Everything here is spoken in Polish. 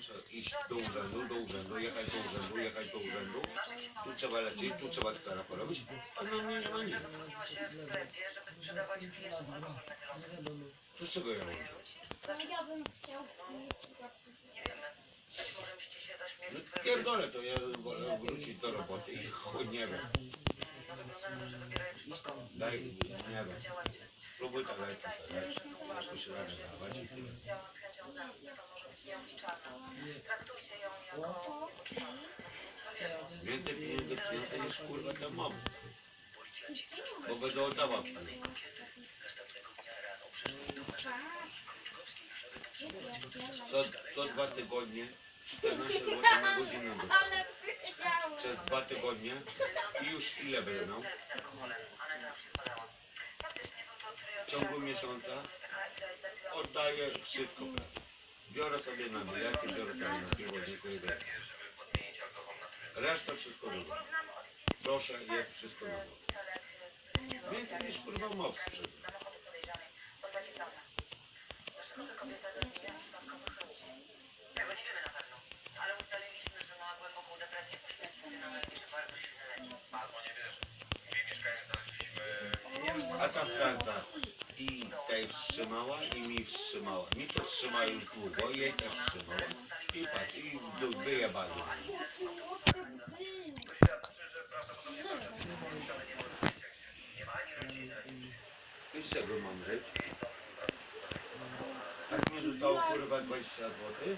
muszę iść do urzędu, do urzędu, jechać do urzędu, jechać do urzędu. Tu trzeba lecieć, tu trzeba ksera porobić, a mnie nie ma nic. Zatrudniła się w sklepie, żeby sprzedawać klientom alkohol metylowy. To z czego ja mam? Ja bym chciał Nie wiemy. Być może musicie się zaśmiać No z swojego... pierdolę to, ja wolę wrócić do roboty i chuj, nie wiem. No na to, że wybierają przypadkowo. Daj, nie wiem. Działajcie. Spróbuj Tylko tak lecieć, pamiętajcie, że uważam, jakoś że jeżeli i działa z chęcią zemsty, to może być nieobliczalna. Traktujcie ją jako niepoczwalną. Więcej pieniędzy przyniosę niż kurwa ten mob. Policjanci przeszukali Bo będę oddawał. danej kobiety. Następnego dnia rano przeszli do męża ich Kruczkowskich, żeby podsłuchować dotychczasowe Co, dwa tygodnie 14 zł na godzinę. Przez dwa tygodnie i już ile będę miał? To tryb- W ciągu miesiąca Oddaję wszystko. Biorę sobie na bilety, biorę sobie na piwo. Reszta wszystko No odciski Proszę, jest wszystko brytyjskiego Więcej niż, kurwa, moc same. Dlaczego ta kobieta zabija przypadkowych ludzi? A ta Franca i tej wstrzymała i mi wstrzymała. Mi to trzyma już długo, jej też wstrzymała. I patrz, i w dół wyjebali. I z czego mam żyć? Tak mi zostało kurwa 20 zł.